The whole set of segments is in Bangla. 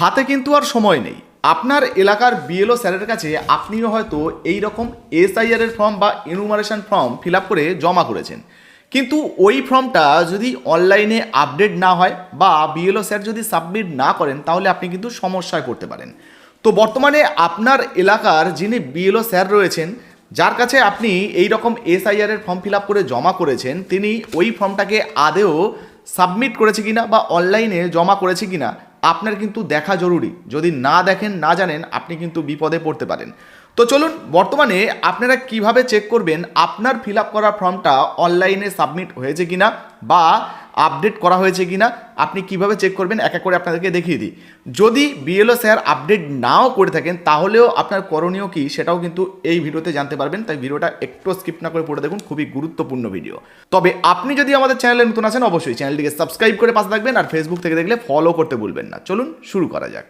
হাতে কিন্তু আর সময় নেই। আপনার এলাকার বিএলও স্যারের কাছে আপনিও হয়তো এই রকম এসআইআর এর ফর্ম বা ইনুমারেশন ফর্ম ফিল আপ করে জমা করেছেন। কিন্তু ওই ফর্মটা যদি অনলাইনে আপডেট না হয় বা বিএলও স্যার যদি সাবমিট না করেন, তাহলে আপনি কিন্তু সমস্যায় পড়তে পারেন। তো বর্তমানে আপনার এলাকার যিনি বিএলও স্যার রয়েছেন, যার কাছে আপনি এই রকম এসআইআর এর ফর্ম ফিল আপ করে জমা করেছেন, তিনি ওই ফর্মটাকে আদেও সাবমিট করেছে কিনা বা অনলাইনে জমা করেছে কিনা আপনার কিন্তু দেখা জরুরি। যদি না দেখেন, না জানেন, আপনি কিন্তু বিপদে পড়তে পারেন। তো চলুন, বর্তমানে আপনারা কীভাবে চেক করবেন আপনার ফিল আপ করা ফর্মটা অনলাইনে সাবমিট হয়েছে কিনা বা আপডেট করা হয়েছে কিনা, আপনি কীভাবে চেক করবেন, এক এক করে আপনাদেরকে দেখিয়ে দিই। যদি বিএলও স্যার আপডেট নাও করে থাকেন, তাহলেও আপনার করণীয় কি সেটাও কিন্তু এই ভিডিওতে জানতে পারবেন। তাই ভিডিওটা একটু স্কিপ না করে পড়ে দেখুন, খুবই গুরুত্বপূর্ণ ভিডিও। তবে আপনি যদি আমাদের চ্যানেলে নতুন আছেন, অবশ্যই চ্যানেলটিকে সাবস্ক্রাইব করে পাশে থাকবেন আর ফেসবুক থেকে দেখলে ফলো করতে ভুলবেন না। চলুন শুরু করা যাক।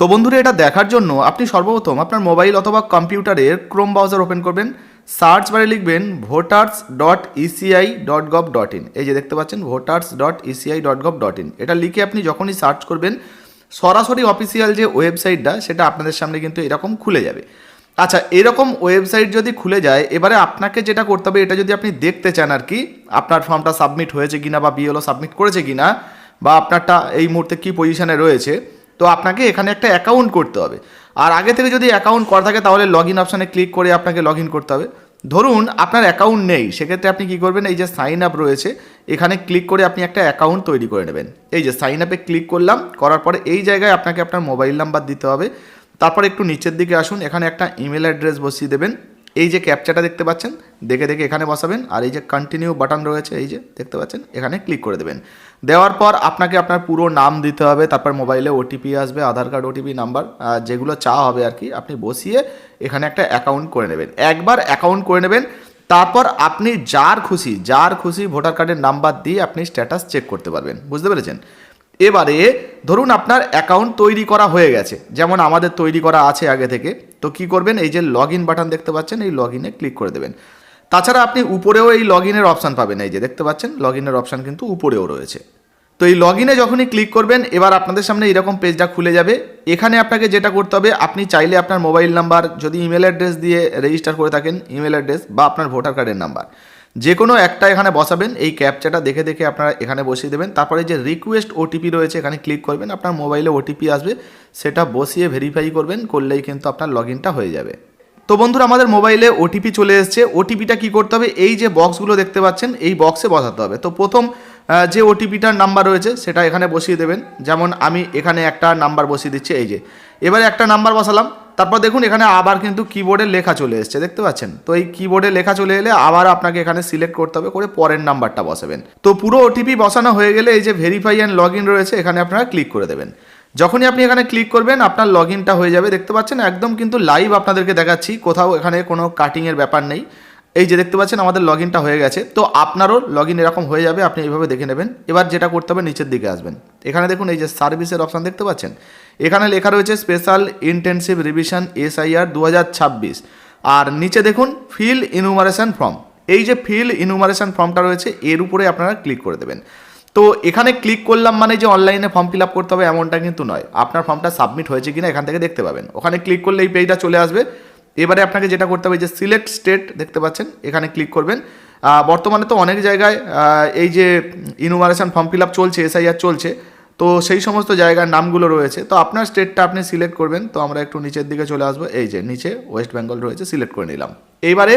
তো বন্ধুরা, এটা দেখার জন্য আপনি সর্বপ্রথম আপনার মোবাইল অথবা কম্পিউটারের ক্রোম ব্রাউজার ওপেন করবেন। সার্চ বারে লিখবেন voters dot ECI dot gov dot in এই যে দেখতে পাচ্ছেন voters dot ECI dot gov dot in এটা লিখে আপনি যখনই সার্চ করবেন, সরাসরি অফিসিয়াল যে ওয়েবসাইটটা, সেটা আপনাদের সামনে কিন্তু এরকম খুলে যাবে। আচ্ছা এরকম ওয়েবসাইট যদি খুলে যায়, এবারে আপনাকে যেটা করতে হবে, এটা যদি আপনি দেখতে চান আর কি, আপনার ফর্মটা সাবমিট হয়েছে কিনা বা বিএলও সাবমিট করেছে কিনা, বা আপনারটা এই মুহূর্তে কী পজিশানে রয়েছে তো আপনাকে এখানে একটা অ্যাকাউন্ট করতে হবে। আর আগে থেকে যদি অ্যাকাউন্ট করা থাকে, তাহলে লগ ইন অপশানে ক্লিক করে আপনাকে লগ ইন করতে হবে। ধরুন, আপনার অ্যাকাউন্ট নেই, সেক্ষেত্রে আপনি কী করবেন, এই যে সাইন আপ রয়েছে, এখানে ক্লিক করে আপনি একটা অ্যাকাউন্ট তৈরি করে নেবেন। এই যে সাইন আপে ক্লিক করলাম, করার পরে এই জায়গায় আপনাকে আপনার মোবাইল নাম্বার দিতে হবে। তারপর একটু নিচের দিকে আসুন, এখানে একটা ইমেল অ্যাড্রেস বসিয়ে দেবেন। এই যে ক্যাপচাটা দেখতে পাচ্ছেন, দেখে দেখে এখানে বসাবেন, আর এই যে কন্টিনিউ বাটন রয়েছে, এই যে দেখতে পাচ্ছেন, এখানে ক্লিক করে দেবেন। দেওয়ার পর আপনাকে আপনার পুরো নাম দিতে হবে, তারপর মোবাইলে ওটিপি আসবে, আধার কার্ড ওটিপি নাম্বার যেগুলো চা হবে আর কি, আপনি বসিয়ে এখানে একটা অ্যাকাউন্ট করে নেবেন। একবার অ্যাকাউন্ট করে নেবেন, তারপর আপনি যার খুশি যার খুশি ভোটার কার্ডের নাম্বার দিয়ে আপনি স্ট্যাটাস চেক করতে পারবেন। বুঝতে পেরেছেন? এবারে ধরুন আপনার অ্যাকাউন্ট তৈরি করা হয়ে গেছে, যেমন আমাদের তৈরি করা আছে আগে থেকে, তো কি করবেন, এই যে লগ ইন বাটন দেখতে পাচ্ছেন, এই লগ ইনে ক্লিক করে দেবেন। তাছাড়া আপনি উপরেও এই লগ ইনের অপশান পাবেন, এই যে দেখতে পাচ্ছেন লগ ইনের অপশান কিন্তু উপরেও রয়েছে। তো এই লগ ইনে যখনই ক্লিক করবেন, এবার আপনাদের সামনে এরকম পেজটা খুলে যাবে। এখানে আপনাকে যেটা করতে হবে, আপনি চাইলে আপনার মোবাইল নাম্বার যদি ইমেল অ্যাড্রেস দিয়ে রেজিস্টার করে থাকেন ইমেল অ্যাড্রেস বা আপনার ভোটার কার্ডের নাম্বার যে কোনো একটা এখানে বসাবেন, এই ক্যাপচাটা দেখে দেখে আপনারা এখানে বসিয়ে দেবেন। তারপরে যে রিকোয়েস্ট ওটিপি রয়েছে, এখানে ক্লিক করবেন। আপনার মোবাইলে ওটিপি আসবে, সেটা বসিয়ে ভেরিফাই করবেন, করলেই কিন্তু আপনার লগ হয়ে যাবে। তো বন্ধুরা, আমাদের মোবাইলে ওটিপি চলে এসেছে। ওটিপিটা কি করতে হবে? এই যে বক্সগুলো দেখতে পাচ্ছেন, এই বক্সে বসাতে হবে। তো প্রথম যে ওটিপিটার নাম্বার রয়েছে, সেটা এখানে বসিয়ে দেবেন। যেমন আমি এখানে একটা নাম্বার বসিয়ে দিচ্ছি, এই যে। এবারে একটা নাম্বার বসালাম। তারপর দেখুন এখানে আবার কিন্তু কিবোর্ডে লেখা চলে এসছে, দেখতে পাচ্ছেন? তো এই কিবোর্ডে লেখা চলে এলে আবার আপনাকে এখানে সিলেক্ট করতে হবে, করে পরের নাম্বারটা বসাবেন। তো পুরো ওটিপি বসানো হয়ে গেলে এই যে ভেরিফাই অ্যান্ড লগ রয়েছে, এখানে আপনারা ক্লিক করে দেবেন। যখনই আপনি এখানে ক্লিক করবেন, আপনার লগ হয়ে যাবে, দেখতে পাচ্ছেন? একদম কিন্তু লাইভ আপনাদেরকে দেখাচ্ছি, কোথাও এখানে কোনো কাটিংয়ের ব্যাপার নেই। এই যে দেখতে পাচ্ছেন, আমাদের লগ হয়ে গেছে। তো আপনারও লগ এরকম হয়ে যাবে, আপনি এইভাবে দেখে নেবেন। এবার যেটা করতে হবে, নিচের দিকে আসবেন। এখানে দেখুন, এই যে সার্ভিসের অপশান দেখতে পাচ্ছেন? এখানে লেখা রয়েছে স্পেশাল ইন্টেনসিভ রিভিশন এসআইআর দু হাজার ছাব্বিশ। আর নিচে দেখুন ফিল ইনুমারেশন ফর্ম এই যে ফিল ইনুমারেশন ফর্মটা রয়েছে, এর উপরে আপনারা ক্লিক করে দেবেন। তো এখানে ক্লিক করলাম মানে যে অনলাইনে ফর্ম ফিল আপ করতে হবে, এমনটা কিন্তু নয়। আপনার ফর্মটা সাবমিট হয়েছে কিনা এখান থেকে দেখতে পাবেন। ওখানে ক্লিক করলে এই পেজটা চলে আসবে। এবারে আপনাকে যেটা করতে হবে যে সিলেক্ট স্টেট দেখতে পাচ্ছেন, এখানে ক্লিক করবেন। বর্তমানে তো অনেক জায়গায় এই যে ইনুমারেশন ফর্ম ফিল আপ চলছে এসআইআর চলছে, তো সেই সমস্ত জায়গার নামগুলো রয়েছে। তো আপনার স্টেটটা আপনি সিলেক্ট করবেন, তো আমরা একটু নিচের দিকে চলে আসব। এই যে নিচে ওয়েস্ট বেঙ্গল রয়েছে সিলেক্ট করে নিলাম। এইবারে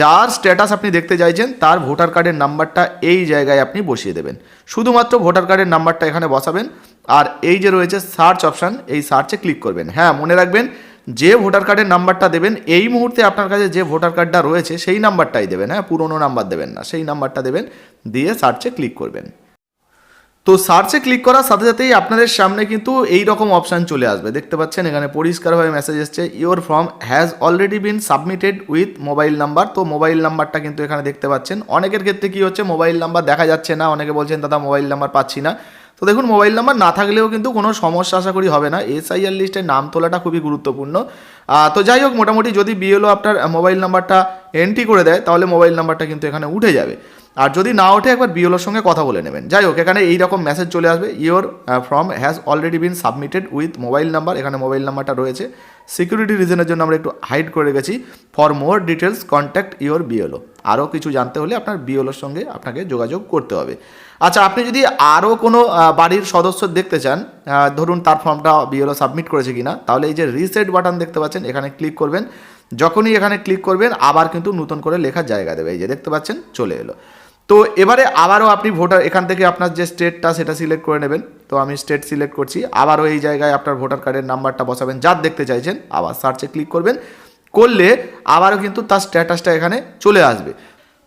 যার স্ট্যাটাস আপনি দেখতে চাইছেন, তার ভোটার কার্ডের নাম্বারটা এই জায়গায় আপনি বসিয়ে দেবেন। শুধুমাত্র ভোটার কার্ডের নাম্বারটা এখানে বসাবেন, আর এই যে রয়েছে সার্চ অপশান এই সার্চে ক্লিক করবেন। হ্যাঁ মনে রাখবেন যে ভোটার কার্ডের নাম্বারটা দেবেন, এই মুহূর্তে আপনার কাছে যে ভোটার কার্ডটা রয়েছে, সেই নাম্বারটাই দেবেন হ্যাঁ? পুরনো নাম্বার দেবেন না, সেই নাম্বারটা দেবেন, দিয়ে সার্চে ক্লিক করবেন। তো সার্চে ক্লিক করার সাথে সাথেই আপনাদের সামনে কিন্তু এই রকম অপশান চলে আসবে। দেখতে পাচ্ছেন, এখানে পরিষ্কারভাবে মেসেজ এসছে your form has already been submitted with mobile number তো মোবাইল নাম্বারটা কিন্তু এখানে দেখতে পাচ্ছেন। অনেকের ক্ষেত্রে কি হচ্ছে মোবাইল নাম্বার দেখা যাচ্ছে না। অনেকে বলছেন, দাদা মোবাইল নাম্বার পাচ্ছি না। তো দেখুন, মোবাইল নাম্বার না থাকলেও কিন্তু কোনো সমস্যা আশা করি হবে না। এসআইআর লিস্টে নাম তোলাটা খুবই গুরুত্বপূর্ণ। তো যাই হোক, মোটামুটি যদি বিএলও আপনার মোবাইল নাম্বারটা এন্ট্রি করে দেয়, তাহলে মোবাইল নাম্বারটা কিন্তু এখানে উঠে যাবে। আর যদি না ওঠে একবার বিএলওর সঙ্গে কথা বলে নেবেন। যাই হোক, এখানে এই রকম মেসেজ চলে আসবে। Your form has already been submitted with mobile number এখানে মোবাইল নাম্বারটা রয়েছে। সিকিউরিটি রিজনের জন্য আমরা একটু হাইড করে রেখেছি। For more details contact your BLO. আরও কিছু জানতে হলে আপনার বিএলওর সঙ্গে আপনাকে যোগাযোগ করতে হবে। আচ্ছা আপনি যদি আরও কোনো বাড়ির সদস্য দেখতে চান ধরুন তার ফর্মটা বিএলও সাবমিট করেছে কিনা, তাহলে এই যে রিসেট বাটন দেখতে পাচ্ছেন, এখানে ক্লিক করবেন। যখনই এখানে ক্লিক করবেন, আবার কিন্তু নতুন করে লেখার জায়গা দেবে। এই যে দেখতে পাচ্ছেন, চলে এলো। তো এবারে আবারও আপনি ভোটার, এখান থেকে আপনার যে স্টেটটা সেটা সিলেক্ট করে নেবেন। তো আমি স্টেট সিলেক্ট করছি। আবারও এই জায়গায় আপনার ভোটার কার্ডের নাম্বারটা বসাবেন, যার দেখতে চাইছেন, আবার সার্চে ক্লিক করবেন। করলে আবারও কিন্তু তার স্ট্যাটাসটা এখানে চলে আসবে।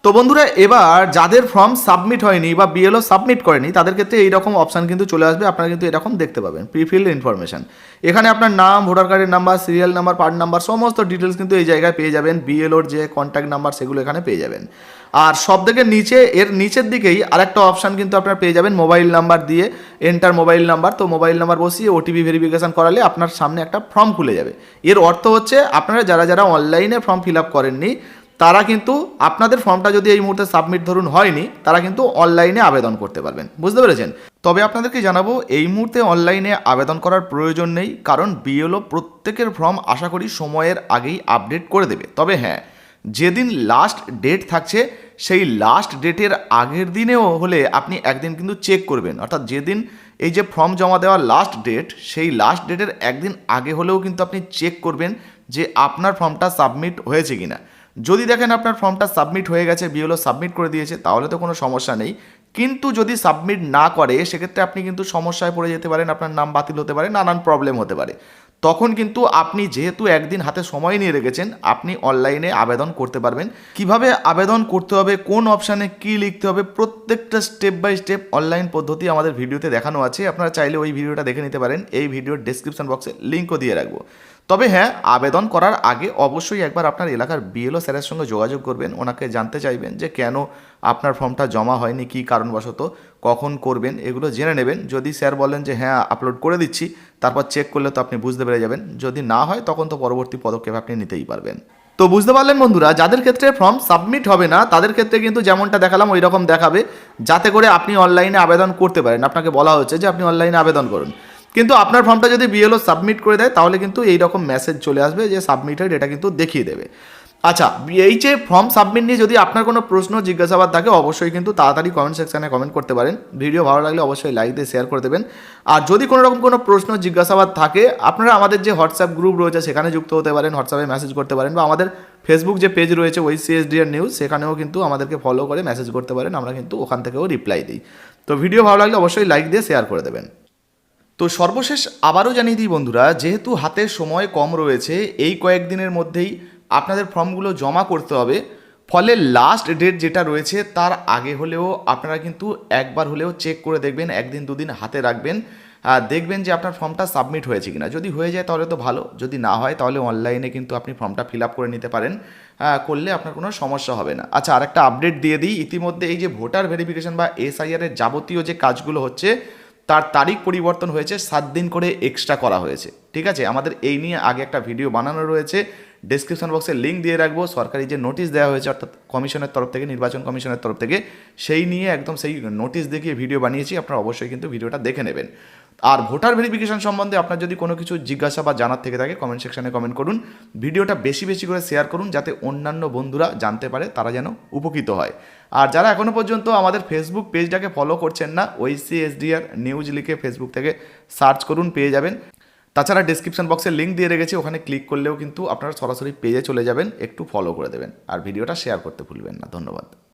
তো বন্ধুরা, এবার যাদের ফর্ম সাবমিট হয়নি বা বিএলও সাবমিট করেনি, তাদের ক্ষেত্রে এইরকম অপশান কিন্তু চলে আসবে। আপনারা কিন্তু এরকম দেখতে পাবেন প্রিফিল্ড ইনফরমেশন এখানে আপনার নাম ভোটার কার্ডের number serial number part number সমস্ত ডিটেলস কিন্তু এই জায়গায় পেয়ে যাবেন। বিএলওর যে কন্ট্যাক্ট নাম্বার সেগুলো এখানে পেয়ে যাবেন। আর সব থেকে নিচে, এর নিচের দিকেই আরেকটা অপশান কিন্তু আপনারা পেয়ে যাবেন মোবাইল নাম্বার দিয়ে এন্টার মোবাইল নাম্বার তো মোবাইল নাম্বার বসিয়ে ওটিপি ভেরিফিকেশন করালে আপনার সামনে একটা ফর্ম খুলে যাবে। এর অর্থ হচ্ছে, আপনারা যারা যারা অনলাইনে ফর্ম ফিল আপ করেননি তারা কিন্তু আপনাদের ফর্মটা যদি এই মুহূর্তে সাবমিট ধরুন হয়নি, তারা কিন্তু অনলাইনে আবেদন করতে পারবেন। বুঝতে পেরেছেন? তবে আপনাদেরকে জানাব, এই মুহূর্তে অনলাইনে আবেদন করার প্রয়োজন নেই, কারণ বিএলও প্রত্যেকের ফর্ম আশা করি সময়ের আগেই আপডেট করে দেবে। তবে হ্যাঁ যেদিন লাস্ট ডেট থাকছে, সেই লাস্ট ডেটের আগের দিনেও হলে আপনি একদিন কিন্তু চেক করবেন। অর্থাৎ যেদিন এই যে ফর্ম জমা দেওয়ার লাস্ট ডেট সেই লাস্ট ডেটের একদিন আগে হলেও কিন্তু আপনি চেক করবেন যে আপনার ফর্মটা সাবমিট হয়েছে কিনা। যদি দেখেন আপনার ফর্মটা সাবমিট হয়ে গেছে, বিএলও সাবমিট করে দিয়েছে, তাহলে তো কোনো সমস্যা নেই। কিন্তু যদি সাবমিট না করে, সেক্ষেত্রে আপনি কিন্তু সমস্যায় পড়ে যেতে পারেন, আপনার নাম বাতিল হতে পারে, নানান প্রবলেম হতে পারে। তখন কিন্তু আপনি যেহেতু একদিন হাতে সময় নিয়ে রেখেছেন, আপনি অনলাইনে আবেদন করতে পারবেন। কীভাবে আবেদন করতে হবে, কোন অপশানে কি লিখতে হবে, প্রত্যেকটা স্টেপ বাই স্টেপ অনলাইন পদ্ধতি আমাদের ভিডিওতে দেখানো আছে। আপনারা চাইলে ওই ভিডিওটা দেখে নিতে পারেন। এই ভিডিওর ডেসক্রিপশন বক্সে লিঙ্কও দিয়ে রাখব। তবে হ্যাঁ আবেদন করার আগে অবশ্যই একবার আপনার এলাকার বিএলও স্যারের সঙ্গে যোগাযোগ করবেন। ওনাকে জানতে চাইবেন যে কেন আপনার ফর্মটা জমা হয়নি, কী কারণবশত, কখন করবেন, এগুলো জেনে নেবেন। যদি স্যার বলেন যে হ্যাঁ আপলোড করে দিচ্ছি, তারপর চেক করলে তো আপনি বুঝতে পেরে যাবেন। যদি না হয়, তখন তো পরবর্তী পদক্ষেপ আপনি নিতেই পারবেন। তো বুঝতে পারলেন বন্ধুরা, যাদের ক্ষেত্রে ফর্ম সাবমিট হবে না, তাদের ক্ষেত্রে কিন্তু যেমনটা দেখালাম ওই রকম দেখাবে। যাতে করে আপনি অনলাইনে আবেদন করতে পারেন। আপনাকে বলা হচ্ছে যে আপনি অনলাইনে আবেদন করুন। কিন্তু আপনার ফর্মটা যদি বিএলও সাবমিট করে দেয়, তাহলে কিন্তু এই রকম মেসেজ চলে আসবে যে সাবমিটেড এটা কিন্তু দেখিয়ে দেবে। আচ্ছা এই যে ফর্ম সাবমিট নিয়ে যদি আপনার কোনো প্রশ্ন, জিজ্ঞাসাবাদ থাকে, অবশ্যই কিন্তু তাড়াতাড়ি কমেন্ট সেকশানে কমেন্ট করতে পারেন। ভিডিও ভালো লাগলে অবশ্যই লাইক দিয়ে শেয়ার করে দেবেন। আর যদি কোনো রকম কোনো প্রশ্ন, জিজ্ঞাসাবাদ থাকে, আপনারা আমাদের যে হোয়াটসঅ্যাপ গ্রুপ রয়েছে, সেখানে যুক্ত হতে পারেন হোয়াটসঅ্যাপে মেসেজ করতে পারেন বা আমাদের ফেসবুক যে পেজ রয়েছে ওই সিএসডিআর নিউজ সেখানেও কিন্তু আমাদেরকে ফলো করে মেসেজ করতে পারেন, আমরা কিন্তু ওখান থেকেও রিপ্লাই দিই। তো ভিডিও ভালো লাগলে অবশ্যই লাইক দিয়ে শেয়ার করে দেবেন। তো সর্বশেষ আবারও জানিয়ে দিই বন্ধুরা, যেহেতু হাতে সময় কম রয়েছে, এই কয়েকদিনের মধ্যেই আপনাদের ফর্মগুলো জমা করতে হবে। ফলে লাস্ট ডেট যেটা রয়েছে, তার আগে হলেও আপনারা কিন্তু একবার হলেও চেক করে দেখবেন, একদিন দুদিন হাতে রাখবেন। দেখবেন যে আপনার ফর্মটা সাবমিট হয়েছে কিনা। যদি হয়ে যায় তাহলে তো ভালো, যদি না হয় তাহলে অনলাইনে কিন্তু আপনি ফর্মটা ফিল আপ করে নিতে পারেন। করলে আপনার কোনো সমস্যা হবে না। আচ্ছা আরেকটা আপডেট দিয়ে দিই, ইতিমধ্যে এই যে ভোটার ভেরিফিকেশন বা এসআইআরের যাবতীয় যে কাজগুলো হচ্ছে তার তারিখ পরিবর্তন হয়েছে, সাত দিন করে এক্সট্রা করা হয়েছে। ঠিক আছে? আমাদের এই নিয়ে আগে একটা ভিডিও বানানো রয়েছে। ডিসক্রিপশন বক্সে লিঙ্ক দিয়ে রাখব। সরকারি যে নোটিশ দেওয়া হয়েছে, অর্থাৎ কমিশনের তরফ থেকে, নির্বাচন কমিশনের তরফ থেকে, সেই নিয়ে একদম সেই নোটিশ দেখিয়ে ভিডিও বানিয়েছি। আপনারা অবশ্যই কিন্তু ভিডিওটা দেখে নেবেন। আর ভোটার ভেরিফিকেশন সম্বন্ধে আপনার যদি কোনো কিছু জিজ্ঞাসা বা জানার থেকে থাকে কমেন্ট সেকশনে কমেন্ট করুন। ভিডিওটা বেশি বেশি করে শেয়ার করুন, যাতে অন্যান্য বন্ধুরা জানতে পারে তারা যেন উপকৃত হয়। আর যারা এখনও পর্যন্ত আমাদের ফেসবুক পেজটাকে ফলো করছেন না ওইসি এসডিআর নিউজ লিখে ফেসবুক থেকে সার্চ করুন, পেয়ে যাবেন। তাছাড়া ডিসক্রিপশন বক্সে লিঙ্ক দিয়ে রেখেছি, ওখানে ক্লিক করলেও কিন্তু আপনারা সরাসরি পেজে চলে যাবেন, একটু ফলো করে দেবেন। আর ভিডিওটা শেয়ার করতে ভুলবেন না। ধন্যবাদ।